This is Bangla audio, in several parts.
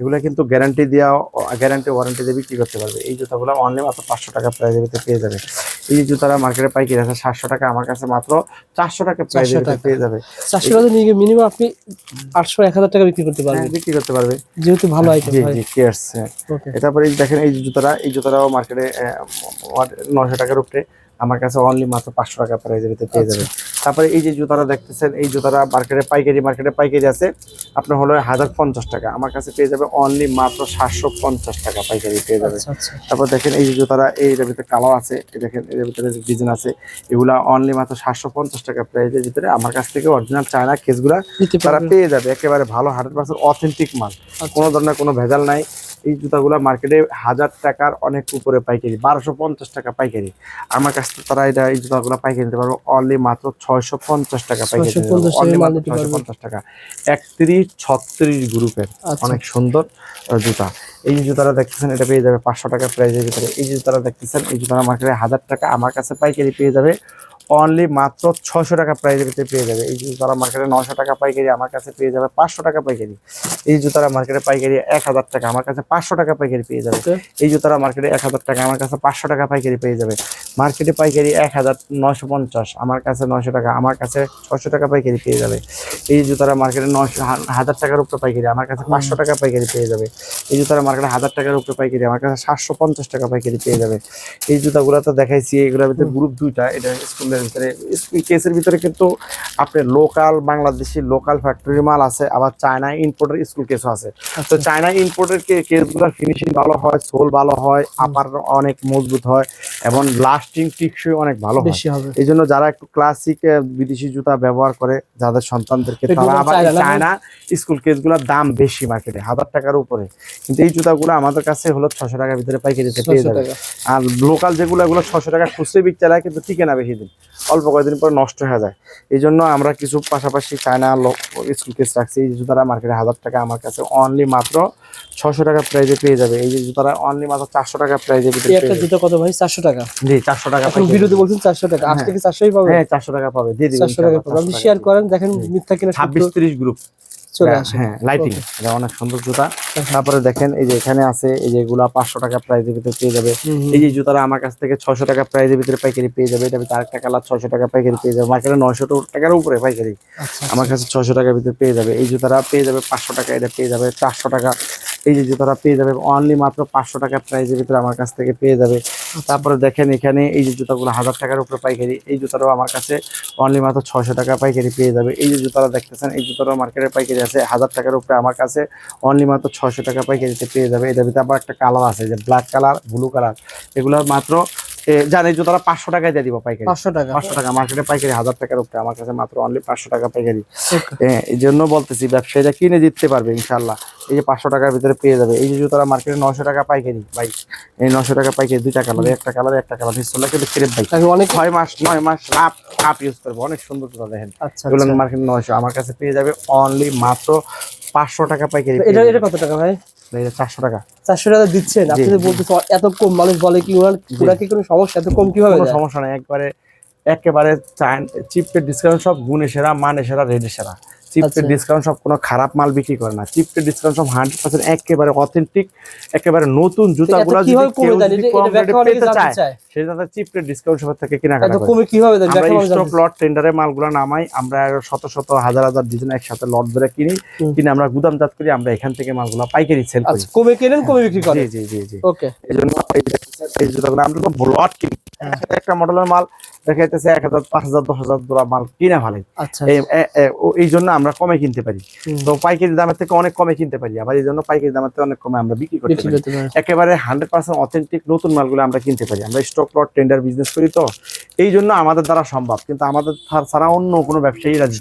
এগুলো কিন্তু গ্যারান্টি দেওয়া গ্যারান্টি ওয়ারেন্টি দিয়ে বিক্রি করতে পারবে। এই জুতাগুলো অনলি মাত্র পাঁচশো টাকা প্রাইজের ভিতরে পেয়ে যাবে। এই যে জুতারা মার্কেটে পাইকারি আছে সাতশো টাকা আমার কাছে মাত্র চারশো টাকা প্রাইজের 400 ভিতরে টাকা। পেয়ে যাবে। চারশো টাকা নিয়ে মিনিমাম আপনি আটশো এক হাজার টাকা বিক্রি করতে হ্যাঁ, পারবেন বিক্রি করতে পারবে। যেহেতু ভালো আইটেম জি ভাই। জি কেয়ার্স ওকে তারপরে দেখেন এই যে জুতারা এই জুতারাও মার্কেটে নশো টাকার উপরে। আমার কাছে অনলি মাত্র পাঁচশো টাকা প্রাইজের ভিতরে পেয়ে যাবে তারপরে এই যে জুতারা দেখতেছেন এই জুতারা মার্কেটে পাইকারি মার্কেটে পাইকারি আছে আপনার হলো হাজার পঞ্চাশ টাকা। আমার কাছে পেয়ে যাবে অনলি মাত্র সাতশো পঞ্চাশ টাকা পাইকারি পেয়ে যাবে আচ্ছা আচ্ছা। তারপর দেখেন এই যে জুতারা এইটার ভিতরে কালো আছে দেখেন এর ভিতরে যে ডিজাইন আছে এগুলা অনলি মাত্র সাতশো পঞ্চাশ টাকা প্রাইজের ভিতরে। আমার কাছ থেকে অরিজিনাল চায়না কেসগুলা তারা পেয়ে যাবে। একেবারে ভালো হান্ড্রেড পার্সেন্ট অথেন্টিক মাল। কোনো ধরনের কোনো ভেজাল নাই। এই জুতাগুলো মার্কেটে হাজার টাকার অনেক উপরে পাইকারি বারোশো পঞ্চাশ টাকা পাইকারি। আমার কাছ থেকে তারা এটা এই জুতাগুলো পাইকারি নিতে পারব অনলি মাত্র ছয়শো পঞ্চাশ টাকা পাইকারি অনলি মাত্র ছয়শো পঞ্চাশ টাকা। একত্রিশ ছত্রিশ গ্রুপের আচ্ছা। অনেক সুন্দর জুতা। এই যে জুতারা দেখতেছেন এটা পেয়ে যাবে পাঁচশো টাকা প্রাইজের ভিতরে। এই যে জুতারা দেখতেছেন এই জুতারা মার্কেটে হাজার টাকা আমার কাছে পাইকারি পেয়ে যাবে। অনলি মাত্র ছশো টাকা প্রাইজের পেয়ে যাবে। এই জুতারা মার্কেটে নশো টাকা পাইকারি আমার কাছে পেয়ে যাবে পাঁচশো টাকা পাইকারি। এই জুতারা মার্কেটে পাইকারি এক হাজার টাকা আমার কাছে পাঁচশো টাকা পাইকারি পেয়ে যাবে। এই জুতারা মার্কেটে এক হাজার টাকা আমার কাছে পাঁচশো টাকা পাইকারি পেয়ে যাবে। মার্কেটে পাইকারি এক হাজার নশো পঞ্চাশ আমার কাছে নশো টাকা আমার কাছে ছশো টাকা পাইকারি পেয়ে যাবে। এই জুতারা মার্কেটে নশো হাজার টাকার উপরে পাইকারি আমার কাছে পাঁচশো টাকা পাইকারি পেয়ে যাবে। এই জুতারা মার্কেটে হাজার টাকার উপরে পাইকারি আমার কাছে সাতশো পঞ্চাশ টাকা পাইকারি পেয়ে যাবে। এই জুতাগুলো তো দেখাইছি এগুলোর ভিতরে গ্রুপ দুইটা এটা স্কুলের ভিতরে কেসের ভিতরে কিন্তু আপনার লোকাল বাংলাদেশি লোকাল ফ্যাক্টরি মাল আছে আবার চায়না ইম্পোর্টের স্কুল কেসও আছে। তো চায়না ইম্পোর্টের কেসগুলোর ফিনিশিং ভালো হয় সোল ভালো হয় আপার অনেক মজবুত হয় এবং লাস্টিং টিকসই অনেক ভালো বেশি হবে। এই জন্য যারা একটু ক্লাসিক বিদেশি জুতা ব্যবহার করে যাদের সন্তানদেরকে তারা আবার চায়না স্কুল কেসগুলোর দাম বেশি মার্কেটে হাজার টাকার উপরে। কিন্তু এই জুতাগুলো আমাদের কাছে হলো ছশো টাকার ভিতরে পাইকারিতে পেয়ে যাবে। আর লোকাল যেগুলো এগুলো ছশো টাকা খুচরে বিক চালায় কিন্তু টিকে না বেশি দিন। অল্প কয়েকদিন পর নষ্ট হয়ে যায়। এই জন্য আমরা কিছু পাশাপাশি চায়না স্কুল কেস রাখছি। এই জুতারা মার্কেটে হাজার টাকা আমার কাছে অনলি মাত্র ছশো টাকা প্রাইজে পেয়ে যাবে। এই যে জুতারা অনলি মাত্র চারশো টাকা প্রাইজে একটা জুতো কত ভাই? চারশো টাকা। জি চারশো টাকা পাইকারি। বলছেন চারশো টাকা। আজ হ্যাঁ। থেকে চারশোই পাবে? হ্যাঁ চারশো টাকা পাবে। দিয়ে দিবেন চারশো টাকা পাবে। আপনি শেয়ার করেন দেখেন মিথ্যা কিনা ছাব্বিশ তিরিশ গ্রুপ চলে আসে। হ্যাঁ লাইটিং এটা অনেক সুন্দর জুতা। আচ্ছা। তারপরে দেখেন এই যে এখানে আছে এই যে এগুলা পাঁচশো টাকা প্রাইজের ভিতরে পেয়ে যাবে। এই যে জুতারা আমার কাছ থেকে ছয়শো টাকা প্রাইজের ভিতরে পাইকারি পেয়ে যাবে। এটা আরেকটা কালার ছশো টাকা পাইকারি পেয়ে যাবে। মার্কেটে নয়শো টাকার উপরে পাইকারি। আচ্ছা আমার কাছে ছশো টাকার ভিতরে পেয়ে যাবে। এই জুতারা পেয়ে যাবে পাঁচশো টাকা এটা পেয়ে যাবে চারশো টাকা। এই যে জুতারা পেয়ে যাবে অনলি মাত্র পাঁচশো টাকা প্রাইজের ভিতরে আমার কাছ থেকে পেয়ে যাবে। তারপরে দেখেন এখানে এই যে জুতাগুলো হাজার টাকার উপরে পাইকারি এই জুতারাও আমার কাছে অনলি মাত্র ছশো টাকা পাইকারি পেয়ে যাবে। এই যে জুতারা দেখতেছেন এই জুতারাও মার্কেটের পাইকারি আছে হাজার টাকার উপরে আমার কাছে অনলি মাত্র ছশো টাকা পাইকারিতে পেয়ে যাবে। এটার ভিতরে আবার একটা কালার আছে যে ব্ল্যাক কালার ব্লু কালার এগুলো মাত্র জান এই পাঁচশো টাকায় দিয়ে দিব পাইকারি। পাঁচশো টাকা। পাঁচশো টাকা মার্কেটে পাইকারি হাজার টাকার উপরে আমার কাছে মাত্র অনলি পাঁচশো টাকা পাইকারি। হ্যাঁ এই জন্য বলতেছি ব্যবসায়ীরা কিনে জিততে পারবে ইনশাল্লাহ এই যে পাঁচশো টাকার ভিতরে পেয়ে যাবে। এই যে জুতোরা মার্কেটে নশো টাকা পাইকারি ভাই। এই নশো টাকা পাইকারি দুইটা কালার একটা কালার একটা কালার নিশ্চয় কিন্তু ক্রেপ ভাই। অনেক ছয় মাস নয় মাস আপ আপ ইউজ করব। অনেক সুন্দর জুতা দেখেন। আচ্ছা এগুলো আচ্ছা। মার্কেটে নয়শো। আমার কাছে পেয়ে যাবে অনলি মাত্র পাঁচশো টাকা পাইকারি এটা এটা কত টাকা ভাই? চারশো টাকা। চারশো টাকা দিচ্ছেন। আপনি। বলতেছেন এত কম মানুষ বলে কি কি কোনো সমস্যা? এত কম কীভাবে সমস্যা নাই। একবারে একেবারে চিপের ডিসকাউন্ট সব গুণে সেরা মানে সেরা রেডে সেরা। চিপের আচ্ছা। ডিসকাউন্ট সব কোনো খারাপ মাল বিক্রি করে না। চিপের ডিসকাউন্ট সব হান্ড্রেড পার্সেন্ট একেবারে অথেন্টিক একেবারে নতুন জুতাগুলো যদি কেউ পেতে চায় চিপের ডিসকাউন্ট সব থেকে এত কেনাকাটা কমে কীভাবে আমরা স্টক লট টেন্ডারে মালগুলো নামাই আমরা শত শত হাজার হাজার ডিজাইন একসাথে লট ধরে কিনি কিনে আমরা গুদামজাত করি আমরা এখান থেকে মালগুলো পাইকারি সেল করি। আচ্ছা কমে কেনেন কমে বিক্রি জি করেন? জি জি জি। ওকে এই জন্য এই জুতাগুলো আমরা তো লট কিনি। হ্যাঁ। একটা মডেলের মাল দেখা যাইতেছে এক হাজার পাঁচ হাজার দশ হাজার দোলা মাল কিনে ভালো আচ্ছা এই ও- এই জন্য আমরা কমে কিনতে পারি। তো পাইকারি দামের থেকে অনেক কমে কিনতে পারি। আবার এই জন্য পাইকারি দামের থেকে অনেক কমে আমরা বিক্রি করতে পারি। একেবারে হান্ড্রেড পার্সেন্ট অথেন্টিক নতুন মালগুলো আমরা কিনতে পারি। আমরা স্টক লট টেন্ডার বিজনেস করি তো। এই জন্য আমাদের দ্বারা সম্ভব। কিন্তু আমাদের ছাড়া অন্য কোনো ব্যবসায়ীরা ভাই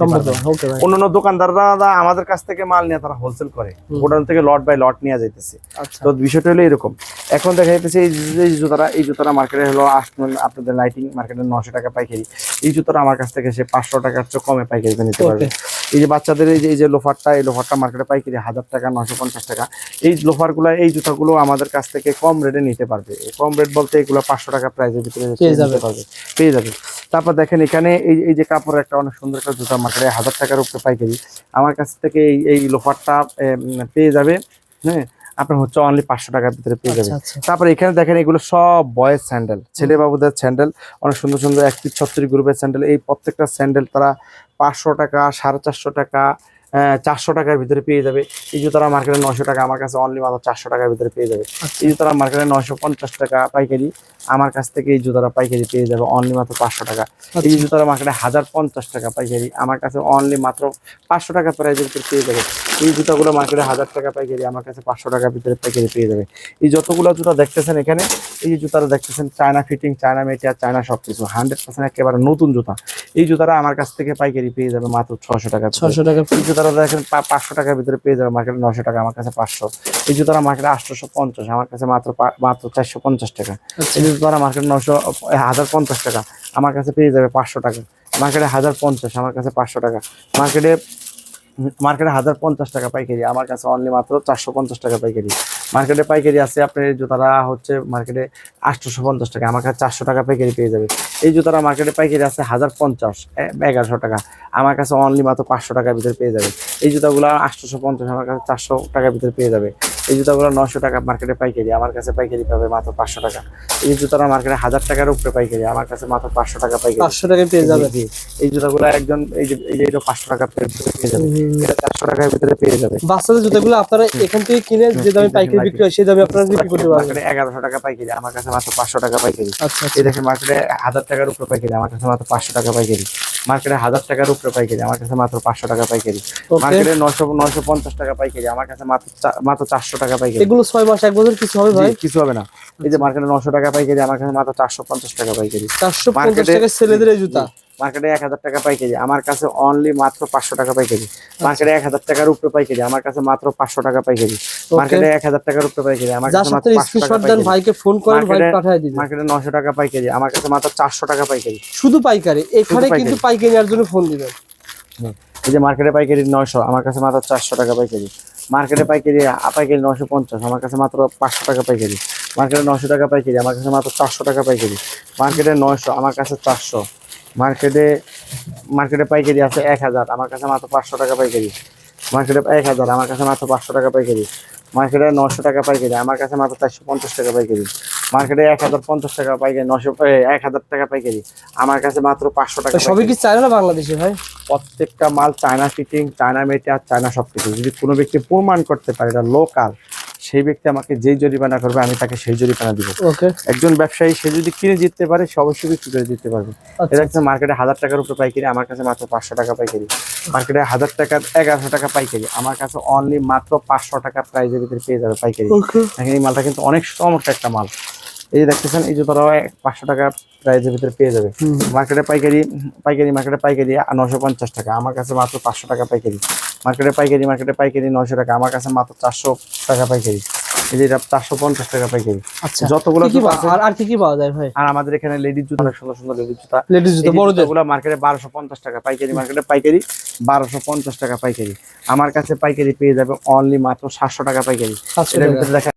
অন্যান্য দোকানদাররা আমাদের কাছ থেকে মাল নিয়ে তারা হোলসেল করে। গোডাউন থেকে লট বাই লট নিয়ে যাইতেছে। আচ্ছা। তো বিষয়টা হলো এরকম। এখন দেখা যাইতেছে এই যে- এই জুতারা মার্কেটে হলো আস- আপনাদের লাইটিং মার্কেটে নশো টাকা পাইকারি। এই জুতোটা আমার কাছ থেকে সে পাঁচশো টাকার চেয়ে কমে পাইকারিতে নিতে পারবে। এই যে বাচ্চাদের এই যে এই যে লোফারটা এই লোফারটা মার্কেটে পাইকারি হাজার টাকা নশো পঞ্চাশ টাকা। এই লোফারগুলো এই জুতাগুলো আমাদের কাছ থেকে কম রেটে নিতে পারবে। কম রেট বলতে এগুলো পাঁচশো টাকা প্রাইসের ভিতরে নিতে। পারবে। পেয়ে যাবে। তারপর দেখেন এখানে এই এই যে কাপড়ের একটা অনেক সুন্দর একটা জুতা মার্কেটে হাজার টাকার উপরে পাইকারি। আমার কাছ থেকে এই এই লোফারটা পেয়ে যাবে। হ্যাঁ? আপনার হচ্ছে অনলি পাঁচশো টাকার ভিতরে পেয়ে যাবেন। আচ্ছা। আচ্ছা তারপরে এখানে দেখেন এগুলো সব বয়েজ স্যান্ডেল ছেলে বাবুদের স্যান্ডেল অনেক সুন্দর সুন্দর একত্রিশ ছত্রিশ গ্রুপের স্যান্ডেল এই প্রত্যেকটা স্যান্ডেল তারা পাঁচশো টাকা সাড়ে চারশো টাকা চারশো টাকার ভিতরে পেয়ে যাবে। এই যে তারা মার্কেটে নয়শো টাকা আমার কাছে অনলি মাত্র চারশো টাকার ভিতরে পেয়ে যাবে। এই যে তারা মার্কেটে নয়শো পঞ্চাশ টাকা পাইকারি আমার কাছ থেকে এই জুতারা পাইকারি পেয়ে যাবে অনলি মাত্র পাঁচশো টাকা। এই আচ্ছা। জুতারা মার্কেটে হাজার পঞ্চাশ টাকা পাইকারি আমার কাছে অনলি মাত্র পাঁচশো টাকা প্রাইজের ভিতরে পেয়ে যাবে। এই জুতাগুলো মার্কেটে হাজার টাকা পাইকারি আমার কাছে পাঁচশো টাকার ভিতরে পাইকারি পেয়ে যাবে। এই যতগুলো জুতা দেখতেছেন এখানে এই যে জুতারা দেখতেছেন China fitting China material China সব কিছু হান্ড্রেড পার্সেন্ট একেবারে নতুন জুতা। এই জুতারা আমার কাছ থেকে পাইকারি পেয়ে যাবে মাত্র ছশো টাকা ছশো টাকা এই জুতারা দেখেন পাঁচশো টাকার ভিতরে পেয়ে যাবে মার্কেটে নশো টাকা আমার কাছে পাঁচশো। এই জুতারা মার্কেটে আটশোশো পঞ্চাশ আমার কাছে মাত্র মাত্র চারশো পঞ্চাশ টাকা। জুতারা মার্কেটে নশো হাজার পঞ্চাশ টাকা। আমার কাছে পেয়ে যাবে পাঁচশো টাকা। মার্কেটে হাজার পঞ্চাশ, আমার কাছে পাঁচশো টাকা। মার্কেটে মার্কেটে হাজার পঞ্চাশ টাকা পাইকারি। আমার কাছে অনলি মাত্র চারশো পঞ্চাশ টাকা পাইকারি। মার্কেটে পাইকারি আছে আপনার এই জুতারা হচ্ছে মার্কেটে আটশোশো পঞ্চাশ টাকা আমার কাছে চারশো টাকা পাইকারি পেয়ে যাবে। এই জুতারা মার্কেটে পাইকারি আছে হাজার পঞ্চাশ এগারোশো টাকা আমার কাছে অনলি মাত্র পাঁচশো টাকার ভিতরে পেয়ে যাবে। এই জুতাগুলো আটশোশো পঞ্চাশ আমার কাছে চারশো টাকার ভিতরে পেয়ে যাবে। এই জুতাগুলো নশো টাকা মার্কেটে পাইকারি আমার কাছে পাইকারি পাবে মাত্র পাঁচশো টাকা। এই জুতারা মার্কেটে হাজার টাকার উপরে পাইকারি আমার কাছে মাত্র পাঁচশো টাকা পাইকারি। পাঁচশো টাকায় পেয়ে যাবে। এই জুতাগুলো একজন এই যে এই যে পাঁচশো টাকা পেয়ে পেয়ে যাবে। এটা চারশো টাকার ভিতরে পেয়ে যাবে। বাচ্চাদের জুতাগুলো আপনারা এখান থেকে কিনে যে দামে পাইকারি বিক্রি হয় দামে আপনারা বিক্রি করতে পারবেন। এগারোশো টাকা পাইকারি আমার কাছে মাত্র পাঁচশো টাকা পাইকারি। আচ্ছা আচ্ছা। এই দেখেন মার্কেটে হাজার টাকার উপরে পাইকারি আমার কাছে মাত্র পাঁচশো টাকা পাইকারি। মার্কেটে হাজার টাকার উপরে পাইকারি আমার কাছে মাত্র পাঁচশো টাকা পাইকারি। মার্কেটে নশো নশো পঞ্চাশ টাকা পাইকারি আমার কাছে মাত্র মাত্র চারশো টাকা পাইকারি। এগুলো ছয় মাস এক বছর কিছু হবে ভাই? কিছু হবে না। এই যে মার্কেটে নশো টাকা পাইকারি আমার কাছে মাত্র চারশো পঞ্চাশ টাকা পাইকারি। চারশো পঞ্চাশ মার্কেটে- ছেলেদের জুতা। মার্কেটে এক হাজার টাকা পাইকারি। আমার কাছে অনলি মাত্র পাঁচশো টাকা পাইকারি। মার্কেটে এক হাজার টাকার উপরে পাইকারি। আমার কাছে মাত্র পাঁচশো টাকা পাইকারি। মার্কেটে এক হাজার টাকার উপরে পাইকারি। আমার কাছে মাত্র টাকা স্ক্রিনশট দেন ভাইকে ফোন করেন ভাই মার্কেটে- পাঠিয়ে দিবেন মার্কেটে নশো টাকা পাইকারি। আমার কাছে মাত্র চারশো টাকা পাইকারি। শুধু পাইকারি। এখানে কিন্তু পাইকারি। নেওয়ার জন্য ফোন দিবেন। এই যে মার্কেটে পাইকারি নয়শো। আমার কাছে মাত্র চারশো টাকা পাইকারি। মার্কেটে পাইকারি পাইকারি নশো পঞ্চাশ। আমার কাছে মাত্র পাঁচশো টাকা পাইকারি। মার্কেটে নশো টাকা পাইকারি। আমার কাছে মাত্র চারশো টাকা পাইকারি। মার্কেটে নয়শো। আমার কাছে চারশো। মার্কেটে মার্কেটে পাইকারি আছে এক হাজার আমার কাছে মাত্র পাঁচশো টাকা পাইকারি। মার্কেটে এক হাজার আমার কাছে মাত্র পাঁচশো টাকা পাইকারি। মার্কেটে নশো টাকা পাইকারি আমার কাছে মাত্র চারশো পঞ্চাশ টাকা পাইকারি। মার্কেটে এক হাজার পঞ্চাশ টাকা পাইকারি নশো এক হাজার টাকা পাইকারি আমার কাছে মাত্র পাঁচশো টাকা সবই। কি চায় না বাংলাদেশে ভাই? প্রত্যেকটা মাল China fitting China matter China সব কিছু। যদি কোনো ব্যক্তি প্রমাণ করতে পারে এটা লোকাল সেই ব্যক্তি আমাকে যেই জরিমানা করবে আমি তাকে সেই জরিমানা দিব। একজন ব্যবসায়ী সে যদি কিনে জিততে পারে সে অবশ্যই বিক্রি করে দিতে পারবে। এটা হচ্ছে মার্কেটে হাজার টাকার উপরে পাইকারি আমার কাছে মাত্র পাঁচশো টাকা পাইকারি। মার্কেটে হাজার টাকার এগারোশো টাকা পাইকারি। আমার কাছে অনলি মাত্র পাঁচশো টাকা প্রাইজের ভিতরে পেয়ে যাবে পাইকারি। এখানে এই মালটা কিন্তু অনেক চমৎকার একটা মাল। এই যে দেখতেছেন এই জুতারাও পাঁচশো টাকা প্রাইজের ভিতরে পেয়ে যাবে। মার্কেটে পাইকারি পাইকারি মার্কেটে পাইকারি নশো পঞ্চাশ টাকা আমার কাছে মাত্র পাঁচশো টাকা পাইকারি। মার্কেটে পাইকারি মার্কেটে পাইকারি নশো টাকা আমার কাছে মাত্র চারশো টাকা পাইকারি। এই যে এটা চারশো পঞ্চাশ টাকা পাইকারি। আচ্ছা। যতগুলো কি কি জুতা পাওয়া- আছে আর আর কি কি পাওয়া যায় ভাই? আর আমাদের এখানে লেডিস জুতা অনেক সুন্দর সুন্দর লেডিস জুতা। লেডিস জুতা বড়দের? গুলো মার্কেটে বারোশো পঞ্চাশ টাকা পাইকারি মার্কেটে পাইকারি বারোশো পঞ্চাশ টাকা পাইকারি। আমার কাছে পাইকারি পেয়ে যাবে অনলি মাত্র সাতশো টাকা পাইকারি। এটার ভিতরে দেখা